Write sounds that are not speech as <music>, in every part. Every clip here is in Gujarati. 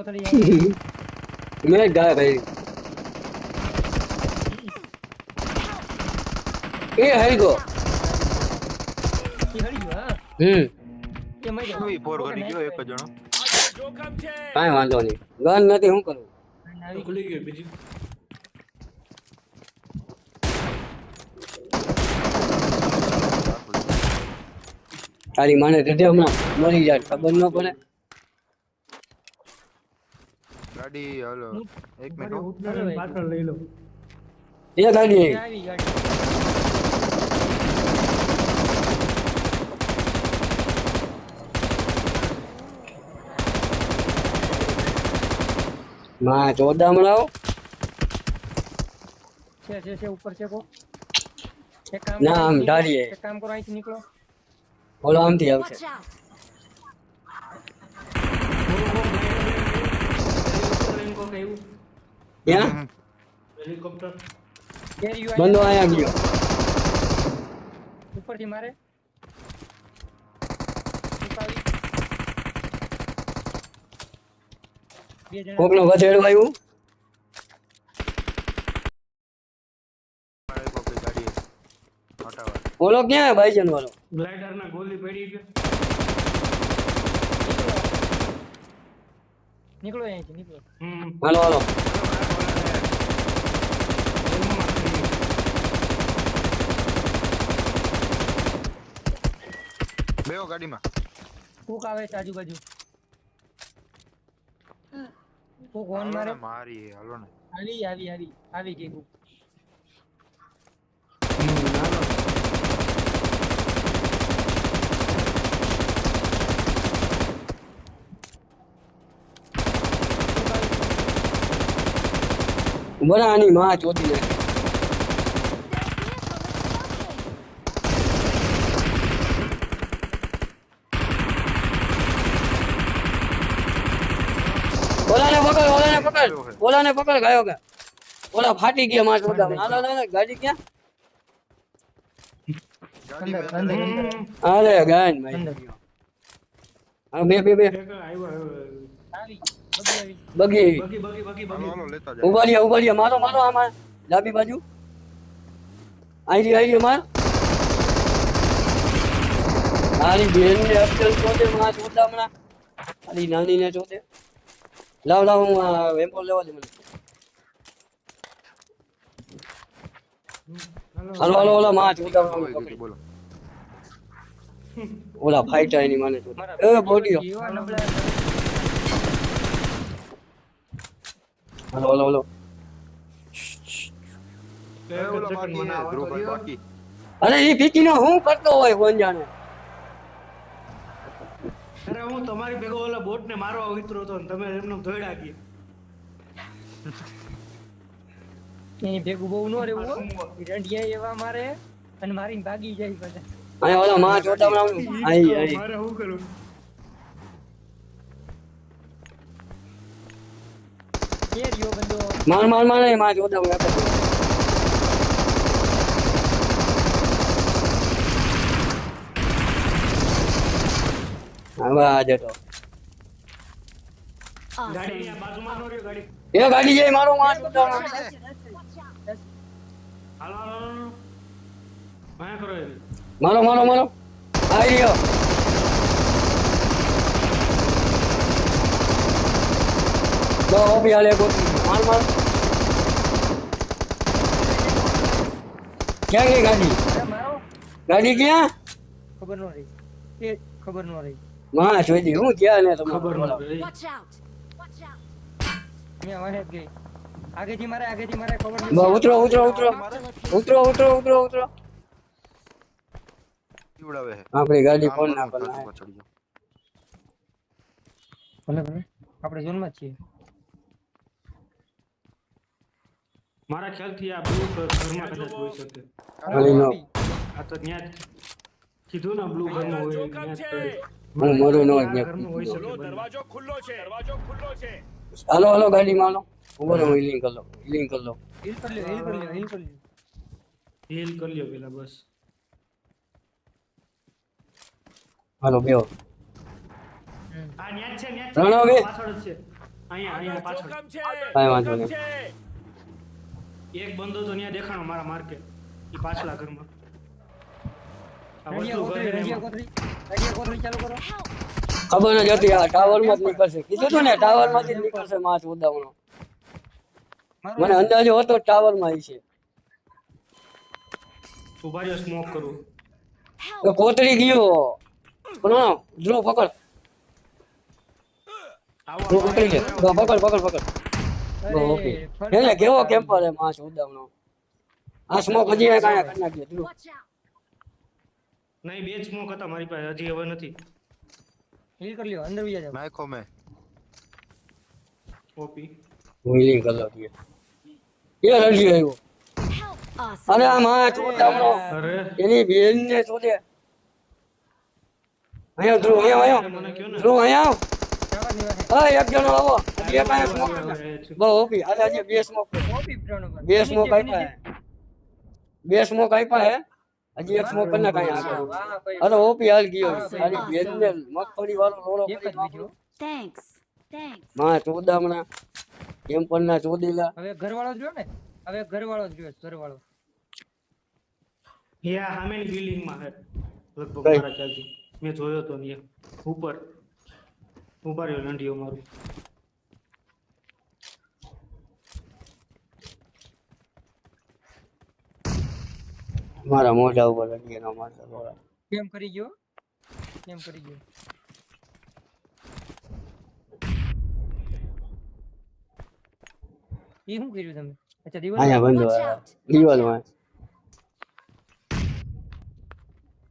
<laughs> ગાય ભાઈ. એ હઈ ગયો. ઈ હળી ગયો હા? હમ. એ મરી ગયો. ઈ ફોર કરી ગયો એક જણો? કાંઈ વાંધો નહીં. ગન નથી શું કરું? ખુલી ગયું બીજું. તારી માને હૃદય હમણાં મરી જાય ખબર ન પડે. ગાડી હાલો. એક મિનિટ પાછળ લઈ લો. એ ગાડી આવી ગાડી. માં ચોદા મળાવો છે છે છે ઉપર છે કો એક કામ ના, આમ નીકળો. એક કામ કરો અહીંથી નીકળો. બોલો આમથી આવશે. Watch out! હેલિકોપ્ટર ક્યાં હેલિકોપ્ટર બંદો આયા ગયો. ઉપરથી મારે. ઉપાડી. બે જણા. કોકનો વધેડું આવ્યું? ઓલો ક્યાં ભાઈજન વાળો ગ્લાઇડર ના ગોલી પડી ગયો નીકળો અહીંથી નીકળો. હમ હાલો હાલો. બેઓ ગાડીમાં. કોક આવે છે આજુબાજુ. કોક ઓન મારે. મારી હાલો ને. આવી આવી આવી આવી ગઈ કોક. બરા આની માં ચોદી જાય ઓલાને પકડ ઓલાને પકડ ઓલાને પકડ ગયો કે ઓલા ફાટી ગયા માં ચોદા હાલો હાલો ગાડી ક્યાં અરે ગાન ભાઈ અંદર હા બે બે બે આવ્યો આવ્યો આવી બધી આવી બગી. બગી બગી બગી હાલો બગી હાલો લેતા જાઓ ઊભા રહ્યા ઊભા રહ્યા મારો મારો આમાં. ડાબી બાજુ. આઈ રહી આઈ રહી માર. મારી બેન ને અફસલ ચોદે માં ચોદા હમણાં આની નાની ને ચોદે લાવ લાવ હું આ લેવા દે મને. હાલો. હાલો ઓલા માં કીધું, બોલો. ઓલા ફાઈટર એની મને ચોદા એ બોડીઓ એ હે, ધ્રુવભાઈ બાકી અરે એ પીકી નો હું કરતો હોય કોણ જાણે અરે હું તમારી ભેગો ઓલા બોટ ને મારવા ઉતરો હતો ને તમે એમને ધોઈડા ગયા. એની ભેગું બહુ ન રહેવું રંડિયા એવા મારે અને મારીને ભાગી જાય બધા. અહીંયા ઓલા માં ચોદા હમણાં આઈ આઈ. મારે શું કરું બંદો માર માર માર એ માં ચોદા હમણાં આપે. હવે આ જતો ગાડી બાજુમાં નો રહ્યો ગાડી એ ગાડી જઈ મારો માર હમણાં. હાલો હાલો. મારો મારો મારો આઈ રહ્યો તો ઓબી હાલે ગોતી માર માર ક્યાં ગઈ ગાડી ગાડી ક્યાં ખબર ન રહી એ ખબર ન રહી માં જોઈ હું ક્યાં ને તમે ખબર ન out! મેં વાહે ગઈ આગેથી મારે આગેથી મારે ખબર બ- નહીં ઉતરો ઉતરો ઉતરો ઉતરો ઉતરો ઉતરો ઉતરો પીવડાવે હે આપણી ગાડી ફોન ના જાઓ. ભલે ભલે આપણે ઝોનમાં છીએ મારા ખ્યાલથી આ બ્લુ ઘરમાં કદાચ હોઈ શકે. આ તો ત્યાં કીધું ને બ્લુ ઘરમાં હોય હું મરું નો. દરવાજો ખુલ્લો છે. દરવાજો ખુલ્લો છે. હાલો હાલો ગાડી માં હાલો ઊભો રહો હિલિંગ કર લો હિલિંગ કર લો હીલ કરી લ્યો હીલ કરી લ્યો હીલ કરી લ્યો. હીલ કરી લ્યો પેલા બસ. હાલો બેઓ આ ન્યા છે ન્યા જ રણો બે. પાછળ છે. અહીંયા અહીંયા પાછળ. કાંઈ વાંધો નહીં. એક બંદો તો ત્યાં દેખાણો મારા માર્કે એ પાછલા ઘરમાં. ને ખબર જ જતી આ ટાવરમાં જ નીકળશે. કીધું તું ને ટાવરમાંથી જ નીકળશે માછ ઉદાવણો મને અંદાજો હતો ટાવરમાં આવી છે ઊભા રહ્યો સ્મોક કરું. તો કોતરી ગયો. પણ ધ્રુવ પકડ. આવો પકડી લે. પકડ પકડ પકડ. ઓકે. કેવો કેમ્પર હે માસ ઉદામણો આ સ્મોક હજી એક આયા કરી નાખ્યો ધ્રુવ નહીં બે સ્મોક હતા મારી પાસે. હજી હવે નથી. હીલ કરી લ્યો અંદર વયા જાવ નાખો મે. ઓપી હીલિંગ કર લો એ રજી આવ્યો? અરે આ ઉદામણો અરે. એની બેન ને શોધે અહીંયા ધ્રુવ અહીંયા અહીંયા ધ્રુવ અહીંયા હા એક જણો આવો. સ્મોક. બહુ ઓપી આજે આજે બે સ્મોક બે સ્મોક આપ્યા હે. બે સ્મોક આપ્યા હે. હજી એક સ્મોક કરી નાખ આગળ. અરે ઓપી હાલ ગયો. બેનને મગફળી વાળો. માં ચોદામણા ચોદીલા હવે ઘરવાળો જ ને? હવે ઘરવાળો જ ઘરવાળો. યા સામેની બિલ્ડિંગમાં હે. લગભગ મારા ખ્યાલથી. મેં જોયો તો ને ઉપર. ઊભા રહ્યો લંડીઓ મારું. મારા મોઢા ઉપર લગી એના મારતા બોલા કેમ કરી ગયો? કેમ કરી ગયો? એ શું કર્યું તમે? અચ્છા દિવાલ આયા બંધો Watch માં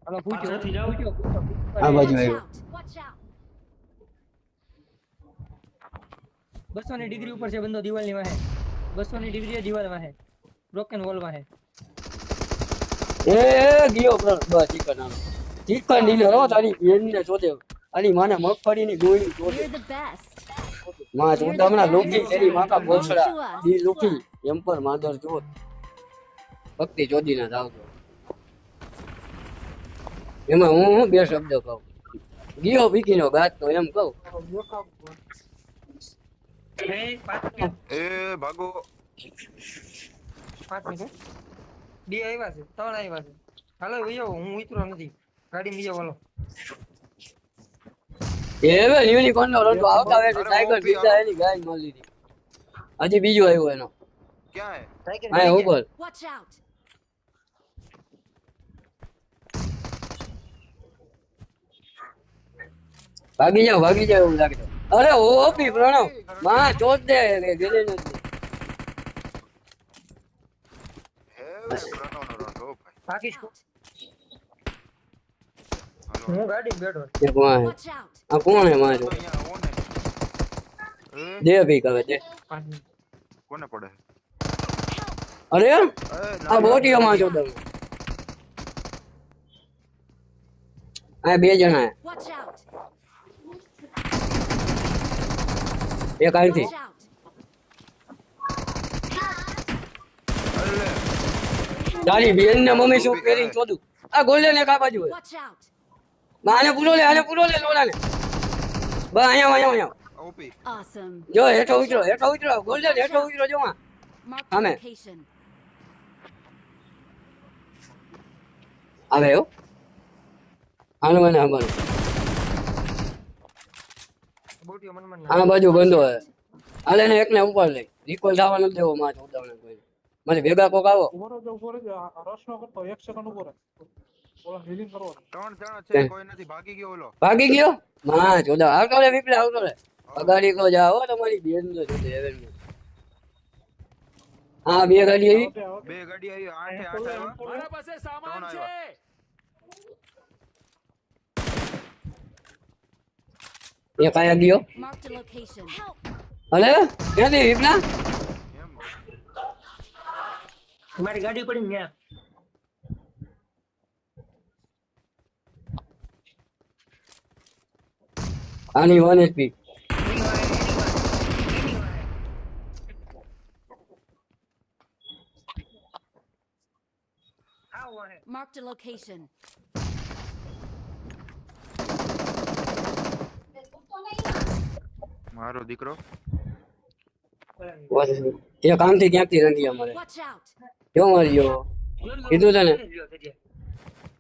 હાલો પૂછો. પાછળથી જાઓ. પૂછો પૂછો, પૂછો. આ બાજુ આવ્યો. બસો ની ડિગ્રી ઉપર છે બંદો દિવાલની વાહે. બસો ની ડિગ્રી દિવાલ વાહે. બ્રોકન વોલ વાહે. એ એ, ગયો બ્રો બસ ચિકન આનો ચિકન ડીલર હો તારી બેનને જોતે આની માને મગફળીની ગોળી જોતે માં the best. લોકી તેરી માકા us. દી લોકી એમ પર માદર જો ભક્તિ ચોદીના જાવતો એમાં હું હું બે શબ્દ કહું. ગયો ભીકીનો ગાત તો એમ કહું. એ ભાગો. પાંચ મિનિટ બે આવ્યા છે ત્રણ આવ્યા છે. હાલો વયો હું ઉતરો નથી. ગાડી બીજો વાલો એ હવે યુનિકોર્ન નો રોડ આવતા આવે છે સાયકલ બીજા એની ગાય મળી લીધી. હજી બીજો આવ્યો એનો. ક્યાં હે? અહીંયા ઉપર. ભાગી જાવ ભાગી જાવ એવું લાગે અરે ઓપી પ્રણવ. માં ચોથ દે ગેલે નથી હે પ્રણવનો રંગ હો ભાઈ પાકીશ Out. હાલો હું ગાડી બેઠો એક માં Watch out. આ કોણ હે માં તો અહીંયા આવો ને એ દે ભી હવે દે પાંચ મિનિટ કોને પડે અરે એ આ બોટીઓ માં છો તમે આ બે જણા એક અહીંથી તારી બેન ને મમ્મી શું પહેરીને ચોદું? આ ગોલ્ડન એક આ બાજુ. આને પૂરો લે, આને પૂરો લે લોડા ને બસ, અહીંયા અહીંયા અહીંયા જો, હેઠો ઉતરો હેઠો ઉતરો. ગોલ્ડન હેઠો ઉતરો, જો માં Mark Amen. the location. આવે, હો. આને મને મન આ બાજુ બંધો હે આલે ને એકને ઉપર લઈ. રિકોલ થવા ન દેવો માં ઉદાવણ કોઈ. મને ભેગા કોક આવો. ઉપર રહેજો ઉપર રહેજો રસનો કરતો એક સેકન્ડ ઉપર ઓલા હીલિંગ કરો ત્રણ જણા છે કોઈ નથી ભાગી ગયો ઓલો. ભાગી ગયો? માં ચોદા આવતો રે વિપલે આવતો રે અગાડી કો જાઓ તમારી બેન જો જોડે હવે હા બે ગાડી આવી. બે ગાડી આવી આઠે આઠે મારા પાસે સામાન છે. એક આયા ગયો. અરે ક્યાંથી એમ મારી ગાડી પડી ને ત્યાં આની વન એચપી આવ વાહે location. મારો દીકરો. એ કામથી ક્યાંકથી નથી અમારે? Watch out! કેવો મારી ગયો? કીધું છે ને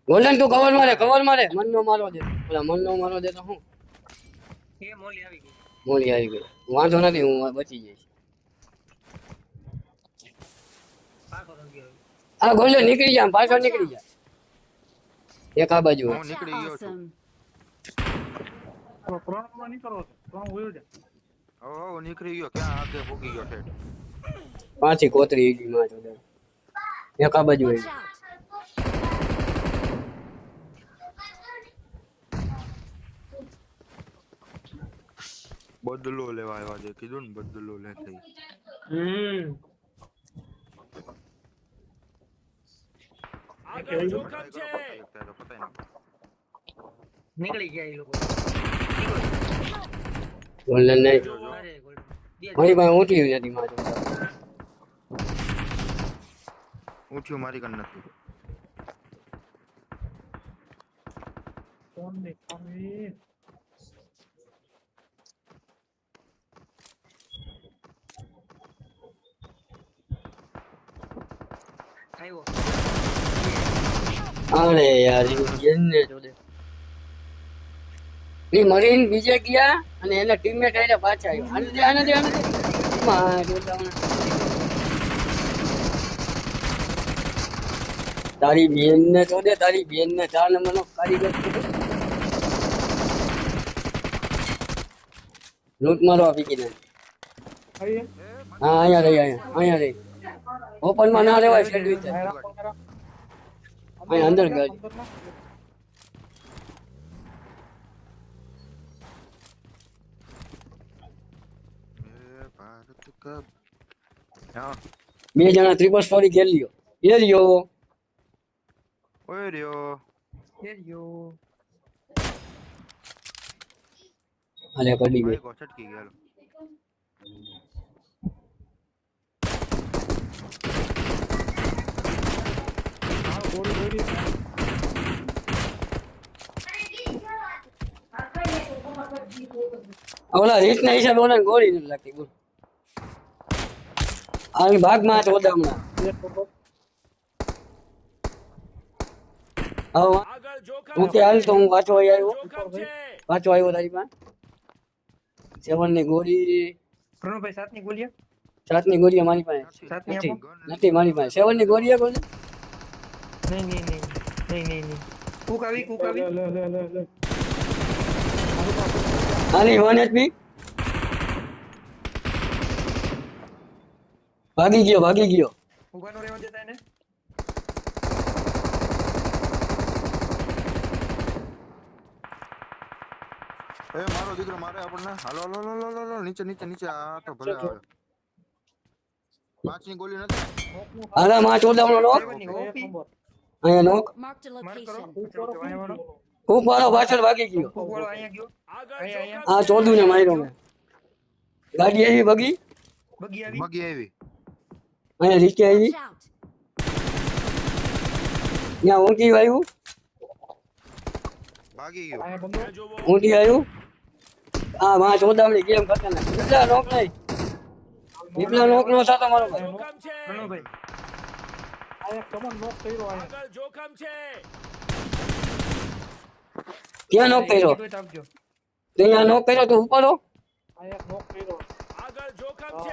ગોલ્ડન તું કવર મારે કવર મારે. મન નો મારો દે. ઓલા મન નો મારો દે તો હું? એ મોલી આવી ગઈ. મોલી આવી ગઈ. વાંધો નથી હું બચી જઈશ. પાકો રંગ ગયો. આ ગોલ્ડન નીકળી જા પાછળ નીકળી જા. એક આ બાજુ હું નીકળી ગયો છું. Awesome. તો ત્રણમાં નહીં નીકળી ગયો ક્યાં આગે ભૂગી ગયો છે પાછી કોતરી ગઈ માં જોડે એક આ બાજુ આવી બદલો લેવા આવ્યા છે કીધું ને બદલો લે થઈ હમ. નીકળી ગયા એ લોકો ગોલ્ડન નહીં અરે ગોલ્ડન બે મારી પાસે ઊંચી નથી માં જોડે ઊંચું મારી કન નથી ફોનની ખામી આવ્યો અરે યાર એને જોડે એ મરીન બીજે ગયા અને એને ટીમે આઈને પાછા આવ્યા આને દે આને દે આને દે. તારી બેન ને જોડે તારી બેન ને ચાર નંબર નો કારીગર લૂંટ મારો આપી ને હા અહીંયા રહી અહીંયા અહીંયા રહી. ઓપનમાં ના કરા અહીંયા અંદર ગાડી અંદર ના એ ભારત કબ હા બે જણા ત્રિપલ સ્ટોરી ખેલ લ્યો એ લ્યો ઓય રહ્યો. એરિયો અલે પડી ગઈ. છટકી ગોળી ઓલા રીત ના હિસાબે ઓલા ગોળી નથી લાગતી બોલ. આ ભાગમાં ચોદા હમણાં એક ખબર હવે આગળ જોખમ હું કે હાલ તો હું પાછો અહીં આવ્યો. જોખમ છે પાછો આવ્યો તારી પાસે? સેવનની ગોળી. પ્રણવભાઈ સાતની ગોલિયા સાતની ગોળી મારી પાસે. સાતની નથી આપો નથી. મારી પાસે. સેવનની ગોળી આપો ને નહીં નહીં નહીં. નહીં નહીં નહીં. કુક આવી કુક આવી. લે લે લે લે લે આની વન એચપી. ભાગી ગયો ભાગી ગયો ઉભાનો રહેવા દેતા એને એ મારો દીકરો મારે આપણને હાલો હાલો હાલો હાલો હાલો નીચે નીચે નીચે આ તો ભલે આવે પાંચની ગોળી નથી આના માં ચોદા નો નોક સેવનની એક ઓપી નંબર અહીંયા નોક Marked a માર્ક કરો location. ચાલો, ચાલો, અહીંયા વાળો. ખૂબ મારો પાછળ ભાગી ગયો કુક વાળો અહીંયા ગયો આગળ અહીંયા, જોખમ આ ચોદું ને માર્યો મેં ગાડી આવી બગી બગી આવી મગી આવી અહીંયા રીચે આવી! ત્યાં ઊંટી આવ્યું ભાગી ગયો ઊંટી આવ્યું હા માં ચોદામણી ગેમ ને કેટલા નોક નહીં કેટલા નોક નો સાતો મારો ભાઈ છે પ્રણવભાઈ આ એક કમન નોક કર્યો આગળ જોખમ છે ક્યાં નોક કર્યો ત્યાં નોક કર્યો તો ઉપાડો આ એક નોક કર્યો આગળ જોખમ છે.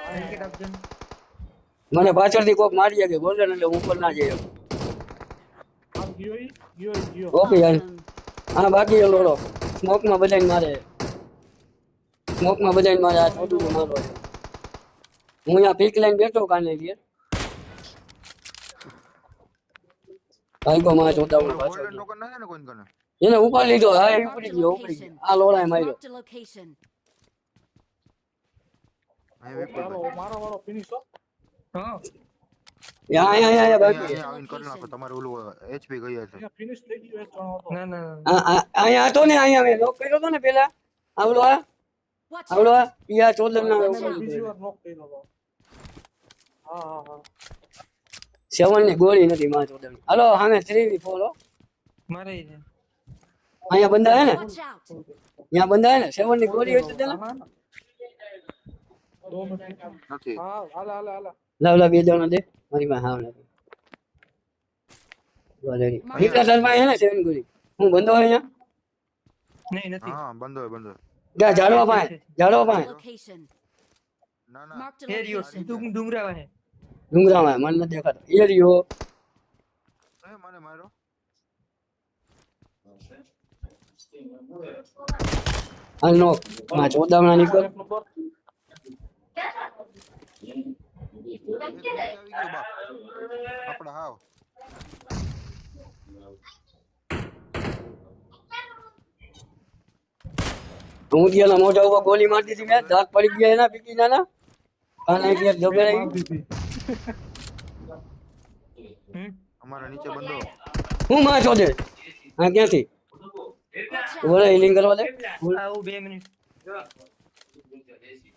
મને પાછળથી કોક મારી કે ગોલ્ડન એટલે હું ઉપર ના જઈ શકું. આમ ગયો ઈ? ગયો ઈ ગયો. ઓકે યાર હા બાકી એ લોડો. સ્મોકમાં બધાને મારે. સ્મોકમાં બધાને મારે આ છોટું મારો હું અહીંયા પીક લાઈન બેઠો કાને લીએ ભાઈકો માં જોતા હું કને એને ઉપાડ લીધો હા એ ઉપડી ગયો ઉપડી ગયો. આ લોડાએ માર્યો. મારો વાળો ફિનિશ હો. યા અહીંયા યા અહીંયા બાકી આઈન કરી નાખો તમારે ઓલું એચપી ગઈ હશે ફિનિશ થઈ ગયું એક હતો. ના ના આ- આ- અહીંયા હતો ને અહીંયા મેં લોક કર્યો હતો ને પેલા. આવડો આ આવડો! આ ઈ આ ના બીજી વાર નોક કર્યો હતો. હા હા હા. સેવનની ગોળી નથી માં ચોદર હાલો સામે થ્રી ફોર મારે છે. અહીંયા બંધા હે ને અહીંયા બંદા હે ને? સેવનની ગોળી હોય તો ને નથી. હા હાલા હાલા હાલે. લાવ લાવ બે જણા દે મારી માં હાવ નથી વાલેરી નીકળા શર્મા હે ને સેવન ગોળી હું બંધો હોય અહીંયા નહીં નથી હા બંધ હોય બંધ હોય જા ઝાડવા પાસે ઝાડવા પાસે Location. ના ના Marked a એ રહ્યો location. ડુંગ- ડુંગરા વાહે ડુંગરામાં મને નથી દેખાતો એ રહ્યો એ મને મારો હાલ નો માં ચોદામણા નીકળ એક નંબર એક નીચે આવી ગયો બાપ આપડા હાવ હું ત્યાંના મોઢા ઉપર ગોળી મારી દીધી મેં. દાંત પડી ગયા એના પીકી નાના. કાના એક દબેરાઈ હમ અમારા નીચે બંધો હું માં ચોદે હા, ક્યાંથી? બોલે હિલિંગ કરવા દે. બોલ. આવું બે મિનિટ.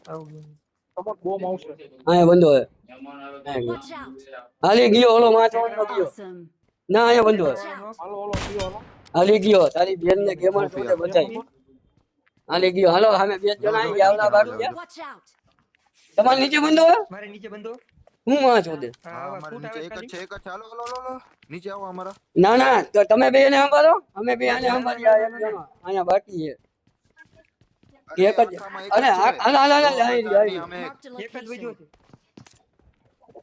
આવું બે મિનિટ. તમારો બોમ આવશે હા બંધો હે Watch out. હાલી ગયો ઓલો માં ચોદનો ગયો Awesome. ના અહીંયા બંધો હે Watch out. હાલો હાલો પીઓ હાલો હાલી ગયો તારી બેન ને ગેમર ચોદે બચાઈ હાલી ગયો હાલો સામે બે જણા આવી ગયા આવલા બાજુ ગયા Watch out. તમારે નીચે બંધો હે મારે નીચે બંધો હું માં ચોદે હા, હા આવા અમારા ફૂટ નીચે આવે એક જ છે એક જ છે હાલો હાલો હાલો હાલો. નીચે આવો અમારા ના ના તો તમે બે ને સંભાળો અમે બે આને સંભાળી આ એક જણો અહીંયા બાકી છે એક જ અરે. અમે એક- જ બીજો છે.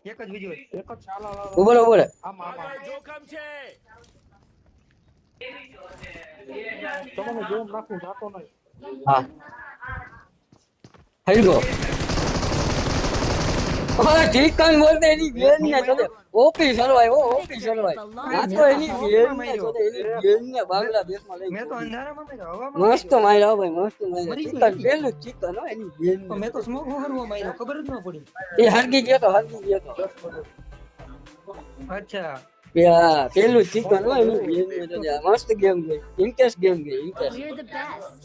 એક જ બીજો એક જ ચાલ. ઊભો ઊભો આમ આમ આમ. જોખમ છે. તમને જોમ રાખું જાતો નહીં. હા. થઈ ગયો અરે ઠીકન બોલતે એની બેન ને જોડે ઓપી સરવાય ઓ ઓપી સરવાય આ તો એની બેન ને જોડે એની બેન ને બાંગ્લાદેશમાં લઈ મેં તો અંધારામાં માર્યો, હવામાં મસ્ત માર્યા ભાઈ મસ્ત માર્યા. ચિકન પેલું ચિકન હો એની બેન મેં તો સ્મોક હરવા માર્યો ખબર જ ન પડી. એ હરગી ગયો તો હરગી ગયો તો. અચ્છા. કે પેલું ચિકન હો એની બેન ને જોડે મસ્ત ગેમ ગઈ ઇન્ટરેસ્ટ ગેમ ગઈ the best.